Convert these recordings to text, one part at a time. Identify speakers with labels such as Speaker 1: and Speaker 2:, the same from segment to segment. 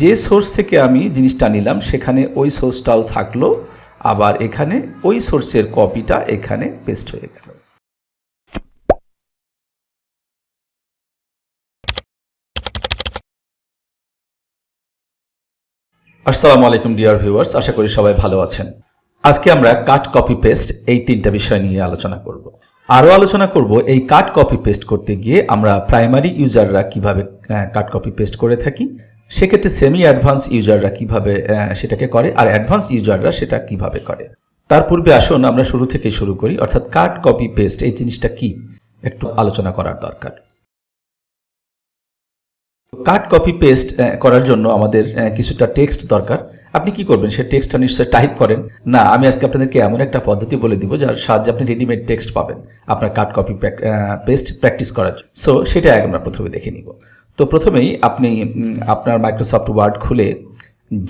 Speaker 1: যে সোর্স থেকে আমি জিনিসটা নিলাম, সেখানে ওই সোর্সটাও থাকল, আবার এখানে ওই সোর্সের কপিটা এখানে পেস্ট হয়ে গেল। আসসালামু আলাইকুম ডিয়ার ভিউয়ার্স আশা করি সবাই ভালো আছেন। আজকে আমরা কাট কপি পেস্ট এই তিনটা বিষয় নিয়ে আলোচনা করব। আরও আলোচনা করব এই কাট কপি পেস্ট করতে গিয়ে আমরা প্রাইমারি ইউজাররা কীভাবে কাট কপি পেস্ট করে থাকি সেক্ষেত্রে সেমি অ্যাডভান্স ইউজাররা কীভাবে সেটাকে করে আর অ্যাডভান্স ইউজাররা সেটা কীভাবে করে? তার পূর্বে আসুন, আমরা শুরু থেকে শুরু করি, অর্থাৎ কাট কপি পেস্ট এই জিনিসটা কি? একটু আলোচনা করার দরকার। কাট কপি পেস্ট করার জন্য আমাদের কিছুটা টেক্সট দরকার। আপনি কি করবেন? সে টেক্সটটা নিশ্চয়ই টাইপ করেন। না, আমি আজকে আপনাদেরকে এমন একটা পদ্ধতি বলে দিব, যার সাহায্যে আপনি রেডিমেড টেক্সট পাবেন, আপনার কাট কপি পেস্ট প্র্যাকটিস করার জন্য সো সেটা আমরা প্রথমে দেখে নিব। তো প্রথমেই আপনি আপনার মাইক্রোসফট ওয়ার্ড খুলে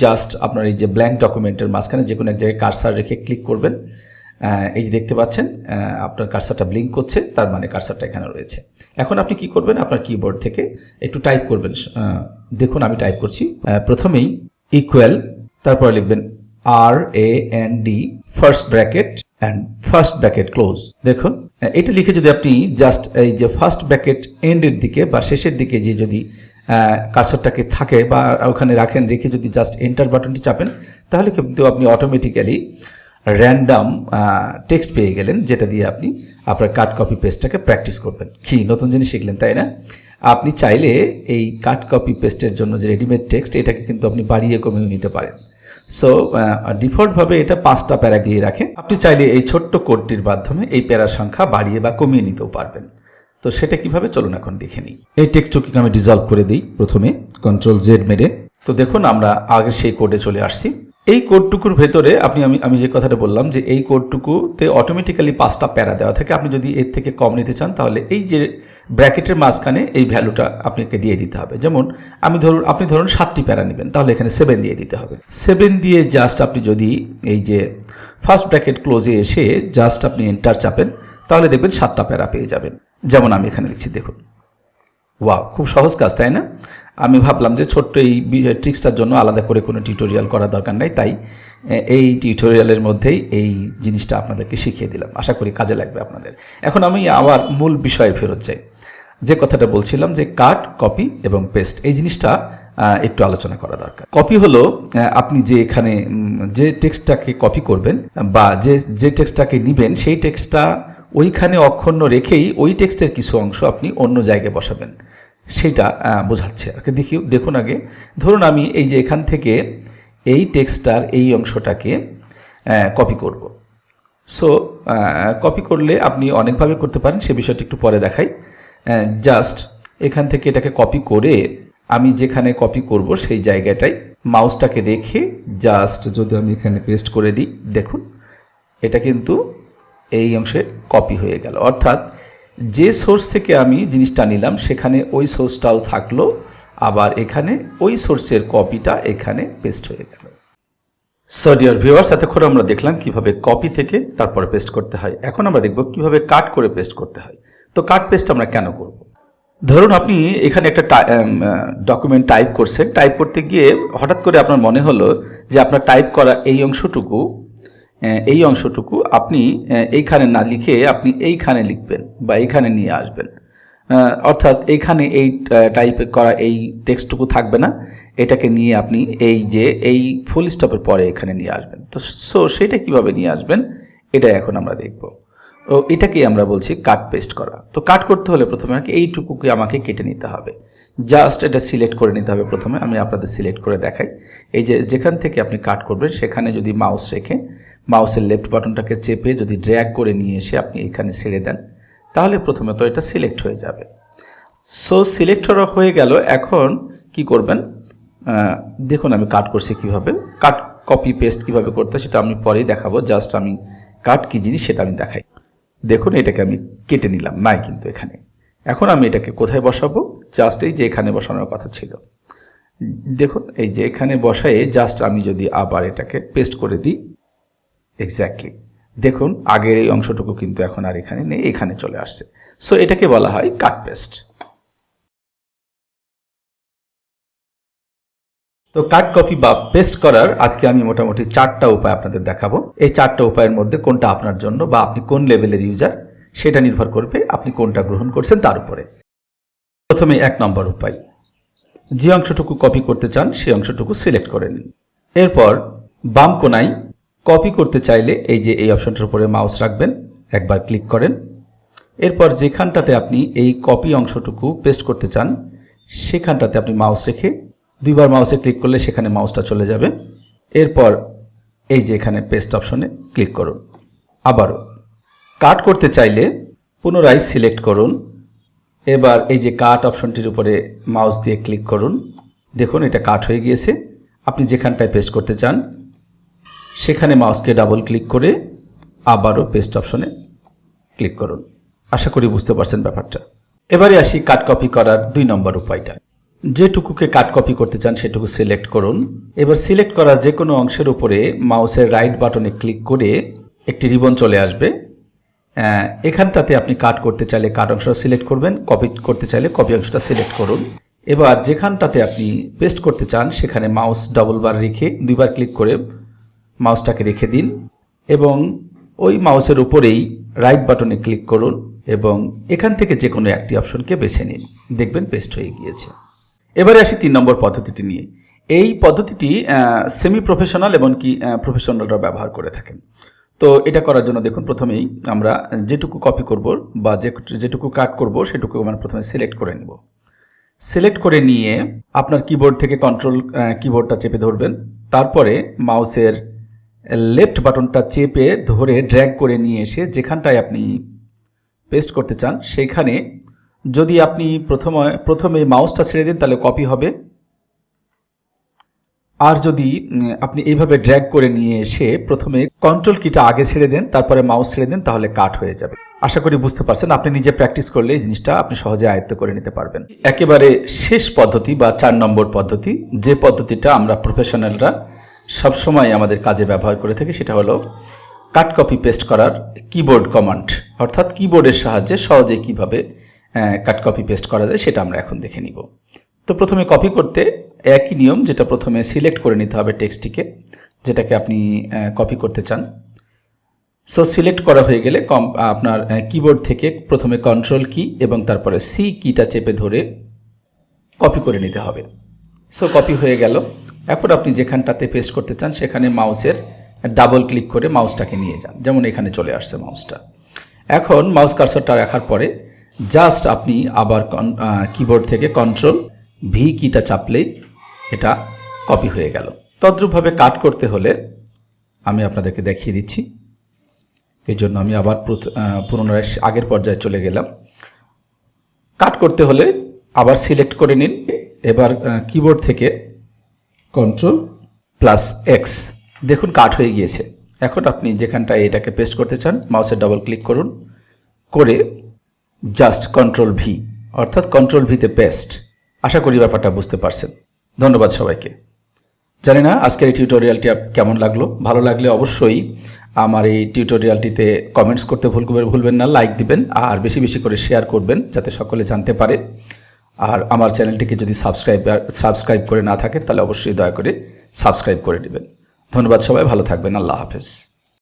Speaker 1: জাস্ট আপনার এই যে ব্ল্যাঙ্ক ডকুমেন্টের মাঝখানে যে কোনো এক জায়গায় কারসার রেখে ক্লিক করবেন। এই যে দেখতে পাচ্ছেন আপনার কারসারটা ব্লিঙ্ক করছে, তার মানে কারসারটা এখানে রয়েছে। এখন আপনি কি করবেন, আপনার কিবোর্ড থেকে একটু টাইপ করবেন। দেখুন আমি টাইপ করছি। প্রথমেই ইকুয়াল তারপরে লিখবেন আর A N D first bracket and first bracket close দেখুন এটা লিখে যদি আপনি জাস্ট এই যে ফার্স্ট ব্র্যাকেট এন্ডের দিকে বা শেষের দিকে যে যদি কার্সরটাকে থাকে বা ওখানে রাখেন, রেখে যদি জাস্ট এন্টার বাটনটি চাপেন, তাহলে কিন্তু আপনি অটোমেটিক্যালি র্যান্ডাম টেক্সট পেয়ে গেলেন, যেটা দিয়ে আপনি আপনার কাট কপি পেস্টটাকে প্র্যাকটিস করবেন। কি, নতুন জিনিস শিখলেন, তাই না? আপনি চাইলে এই কাট কপি পেস্টের জন্য যে রেডিমেড টেক্সট এটাকে কিন্তু আপনি বাড়িয়ে কমিয়ে নিতে পারেন। সো ডিফল্টভাবে এটা পাঁচটা প্যারা দিয়ে রাখে। আপনি চাইলে এই ছোট্ট কোডটির মাধ্যমে এই প্যারার সংখ্যা বাড়িয়ে বা কমিয়ে নিতেও পারবেন। তো সেটা কীভাবে? চলুন এখন দেখে নিই। এই টেক্সটটিকে আমি ডিজলভ করে দিই প্রথমে। কন্ট্রোল জেড মেরে। তো দেখুন আমরা আগে সেই কোডে চলে আসছি। এই কোডটুকুর ভেতরে আপনি, আমি আমি যে কথাটা বললাম যে এই কোডটুকুতে অটোমেটিক্যালি পাঁচটা প্যারা দেওয়া থাকে, আপনি যদি এর থেকে কম নিতে চান তাহলে এই যে ব্র্যাকেটের মাঝখানে এই ভ্যালুটা আপনাকে দিয়ে দিতে হবে। যেমন আমি ধরুন, আপনি ধরুন সাতটি প্যারা নেবেন, তাহলে এখানে সেভেন দিয়ে দিতে হবে। সেভেন দিয়ে জাস্ট আপনি যদি এই যে ফার্স্ট ব্র্যাকেট ক্লোজে এসে জাস্ট আপনি এন্টার চাপেন, তাহলে দেখবেন সাতটা প্যারা পেয়ে যাবেন। যেমন আমি এখানে লিখছি, দেখুন। ওয়াও খুব সহজ কাজ, তাই না? আমি ভাবলাম যে ছোট্ট এই ট্রিক্সটার জন্য আলাদা করে কোনো টিউটোরিয়াল করার দরকার নাই, তাই এই টিউটোরিয়ালের মধ্যেই এই জিনিসটা আপনাদেরকে শিখিয়ে দিলাম। আশা করি কাজে লাগবে আপনাদের। এখন আমি আবার মূল বিষয়ে ফেরত যাই। যে কথাটা বলছিলাম যে কাট কপি এবং পেস্ট এই জিনিসটা একটু আলোচনা করা দরকার। কপি হলো আপনি যে এখানে যে টেক্সটটাকে কপি করবেন বা যে যে টেক্সটটাকে নিবেন, সেই টেক্সটটা ওইখানে অক্ষুণ্ণ রেখেই ওই টেক্সটের কিছু অংশ আপনি অন্য জায়গায় বসাবেন। সেটা বোঝাচ্ছে আর দেখি, দেখুন আগে। ধরুন আমি এই যে এখান থেকে এই টেক্সটার এই অংশটাকে কপি করব। সো কপি করলে আপনি অনেকভাবে করতে পারেন। সে বিষয়টি একটু পরে দেখাই। জাস্ট এখান থেকে এটাকে কপি করে আমি যেখানে কপি করব সেই জায়গাটায় মাউসটাকে রেখে জাস্ট যদি আমি এখানে পেস্ট করে দিই, দেখুন, এটা কিন্তু এই অংশে কপি হয়ে গেল। অর্থাৎ যে সোর্স থেকে আমি জিনিসটা নিলাম, সেখানে ওই সোর্সটাও থাকল, আবার এখানে ওই সোর্সের কপিটা এখানে পেস্ট হয়ে গেল। সো ডিয়ার ভিউয়ার্স এতক্ষণ আমরা দেখলাম কীভাবে কপি থেকে তারপরে পেস্ট করতে হয়। এখন আমরা দেখব কীভাবে কাট করে পেস্ট করতে হয়। তো কাট পেস্ট আমরা কেন করব? ধরুন আপনি এখানে একটা ডকুমেন্ট টাইপ করছেন। টাইপ করতে গিয়ে হঠাৎ করে আপনার মনে হলো যে আপনার টাইপ করা এই অংশটুকু এই অংশটুকু আপনি এইখানে না লিখে আপনি এইখানে লিখবেন বা এইখানে নিয়ে আসবেন। অর্থাৎ এইখানে এই টাইপ করা এই টেক্সটটুকু থাকবে না। এটাকে নিয়ে আপনি এই যে, এই ফুল স্টপের পরে এখানে নিয়ে আসবেন। তো সো সেটা কীভাবে নিয়ে আসবেন, এটা এখন আমরা দেখব। ও, এটাকেই আমরা বলছি কাট পেস্ট করা। তো কাট করতে হলে প্রথমে আমাকে এইটুকুকে আমাকে কেটে নিতে হবে। জাস্ট এটা সিলেক্ট করে নিতে হবে প্রথমে। আমি আপনাদের সিলেক্ট করে দেখাই। এই যে, যেখান থেকে আপনি কাট করবেন, সেখানে যদি মাউস রেখে মাউসের লেফট বাটনটাকে চেপে যদি ড্র্যাগ করে নিয়ে এসে আপনি এখানে ছেড়ে দেন, তাহলে প্রথমে তো এটা সিলেক্ট হয়ে যাবে। সো সিলেক্ট হয়ে গেল। এখন কি করবেন? দেখুন আমি কাট করছি কীভাবে। কাট কপি পেস্ট কীভাবে করতে সেটা আমি পরেই দেখাবো। জাস্ট আমি কাট কি জিনিস সেটা আমি দেখাই। দেখুন, এটাকে আমি কেটে নিলাম, নাই কিন্তু এখানে। এখন আমি এটাকে কোথায় বসাবো? জাস্ট এই যে এখানে বসানোর কথা ছিল। দেখুন, এই যে এখানে বসায়ে জাস্ট আমি যদি আবার এটাকে পেস্ট করে দিই এক্স্যাক্টলি দেখুন, আগের এই অংশটুকু কিন্তু এখন আর এখানে নেই, এখানে চলে আসছে। সো এটাকে বলা হয় কাট পেস্ট তো কাট কপি বা পেস্ট করার আজকে আমি মোটামুটি চারটা উপায় আপনাদের দেখাবো। এই চারটা উপায়ের মধ্যে কোনটা আপনার জন্য বা আপনি কোন লেভেলের ইউজার সেটা নির্ভর করবে আপনি কোনটা গ্রহণ করছেন তার উপরে। প্রথমে এক নম্বর উপায়। যে অংশটুকু কপি করতে চান সেই অংশটুকু সিলেক্ট করে নিন। এরপর বাম কোনায় কপি করতে চাইলে এই যে এই অপশনটার উপরে মাউস রাখবেন, একবার ক্লিক করেন। এরপর যেখানটাতে আপনি এই কপি অংশটুকু পেস্ট করতে চান, সেখানটাতে আপনি মাউস রেখে দুইবার মাউসে ক্লিক করলে সেখানে মাউসটা চলে যাবে। এরপর এই যে এখানে পেস্ট অপশনে ক্লিক করুন। আবারও কাট করতে চাইলে পুনরায় সিলেক্ট করুন। এবার এই যে কাট অপশনটির উপরে মাউস দিয়ে ক্লিক করুন। দেখুন এটা কাট হয়ে গিয়েছে। আপনি যেখানটায় পেস্ট করতে চান সেখানে মাউসকে ডাবল ক্লিক করে আবারও পেস্ট অপশনে ক্লিক করুন। আশা করি বুঝতে পারছেন ব্যাপারটা। এবারে আসি কাট কপি করার দুই নম্বর উপায়টা। যেটুকুকে কাট কপি করতে চান সেটুকু সিলেক্ট করুন। এবার সিলেক্ট করা যে কোনো অংশের উপরে মাউসের রাইট বাটনে ক্লিক করে একটি রিবন চলে আসবে। এখানটাতে আপনি কাট করতে চাইলে কাট অংশটা সিলেক্ট করবেন কপি করতে চাইলে কপি অংশটা সিলেক্ট করুন। এবার যেখানটাতে আপনি পেস্ট করতে চান, সেখানে মাউস ডবল বার রেখে দুইবার ক্লিক করে মাউসটাকে রেখে দিন এবং ওই মাউসের উপরেই রাইট বাটনে ক্লিক করুন এবং এখান থেকে যে কোনো একটি অপশনকে বেছে নিন। দেখবেন পেস্ট হয়ে গিয়েছে। এবারে আসি তিন নম্বর পদ্ধতিটি নিয়ে। এই পদ্ধতিটি সেমি প্রফেশনাল এবং কি প্রফেশনালরা ব্যবহার করে থাকেন। তো এটা করার জন্য দেখুন প্রথমেই আমরা যেটুকু কপি করব বা যে, যেটুকু কাট করব সেটুকু আমরা প্রথমে সিলেক্ট করে নেব। সিলেক্ট করে নিয়ে আপনার কিবোর্ড থেকে কন্ট্রোল কিবোর্ডটা চেপে ধরবেন। তারপরে মাউসের লেফট বাটনটা চেপে ধরে ড্র্যাগ করে নিয়ে এসে যেখানটায় আপনি পেস্ট করতে চান সেইখানে যদি আপনি প্রথমে প্রথমে মাউসটা ছেড়ে দিন, তাহলে কপি হবে। আর যদি আপনি এইভাবে ড্র্যাগ করে নিয়ে এসে প্রথমে কন্ট্রোল কিটা আগে ছেড়ে দেন, তারপরে মাউস ছেড়ে দেন, তাহলে কাট হয়ে যাবে। আশা করি বুঝতে পারছেন, আপনি নিজে প্র্যাকটিস করলে এই জিনিসটা আপনি সহজে আয়ত্ত করে নিতে পারবেন। একেবারে শেষ পদ্ধতি বা চার নম্বর পদ্ধতি, যে পদ্ধতিটা আমরা প্রফেশনালরা সবসময় আমাদের কাজে ব্যবহার করে থাকি, সেটা হলো কাট কপি পেস্ট করার কিবোর্ড কমান্ড। অর্থাৎ কিবোর্ডের সাহায্যে সহজে কীভাবে কাট কপি পেস্ট করা যায় সেটা আমরা এখন দেখে নিব। তো প্রথমে কপি করতে একই নিয়ম যেটা প্রথমে সিলেক্ট করে নিতে হবে টেক্সটটিকে, যেটাকে আপনি কপি করতে চান। সো সিলেক্ট করা হয়ে গেলে কম, আপনার কিবোর্ড থেকে প্রথমে কন্ট্রোল কি এবং তারপরে সি কিটা চেপে ধরে কপি করে নিতে হবে। সো কপি হয়ে গেল। এখন আপনি যেখানটাতে পেস্ট করতে চান, সেখানে মাউসের ডাবল ক্লিক করে মাউসটাকে নিয়ে যান। যেমন এখানে চলে আসছে মাউসটা এখন মাউস কার্সারটা রাখার পরে জাস্ট আপনি আবার কিবোর্ড থেকে কন্ট্রোল ভি কিটা চাপলেই এটা কপি হয়ে গেল। তদ্রূপভাবে কাট করতে হলে আমি আপনাদেরকে দেখিয়ে দিচ্ছি। এই জন্য আমি আবার পুনরায় আগের পর্যায়ে চলে গেলাম। কাট করতে হলে আবার সিলেক্ট করে নিন। এবার কিবোর্ড থেকে কন্ট্রোল প্লাস এক্স দেখুন কাট হয়ে গিয়েছে। এখন আপনি যেখানটায় এটাকে পেস্ট করতে চান মাউসে ডাবল ক্লিক করুন। করে জাস্ট কন্ট্রোল ভি অর্থাৎ কন্ট্রোল ভিতে পেস্ট আশা করি ব্যাপারটা বুঝতে পারছেন। ধন্যবাদ সবাইকে। জানি না আজকের এই টিউটোরিয়ালটি কেমন লাগল? ভালো লাগলে অবশ্যই আমার এই টিউটোরিয়ালটিতে কমেন্টস করতে ভুল ভুলবেন না লাইক দিবেন, আর বেশি বেশি করে শেয়ার করবেন, যাতে সকলে জানতে পারে। আর আমার চ্যানেলটিকে যদি সাবস্ক্রাইব সাবস্ক্রাইব করে না থাকেন তাহলে অবশ্যই দয়া করে সাবস্ক্রাইব করে নেবেন। ধন্যবাদ সবাই, ভালো থাকবেন, আল্লাহ হাফেজ।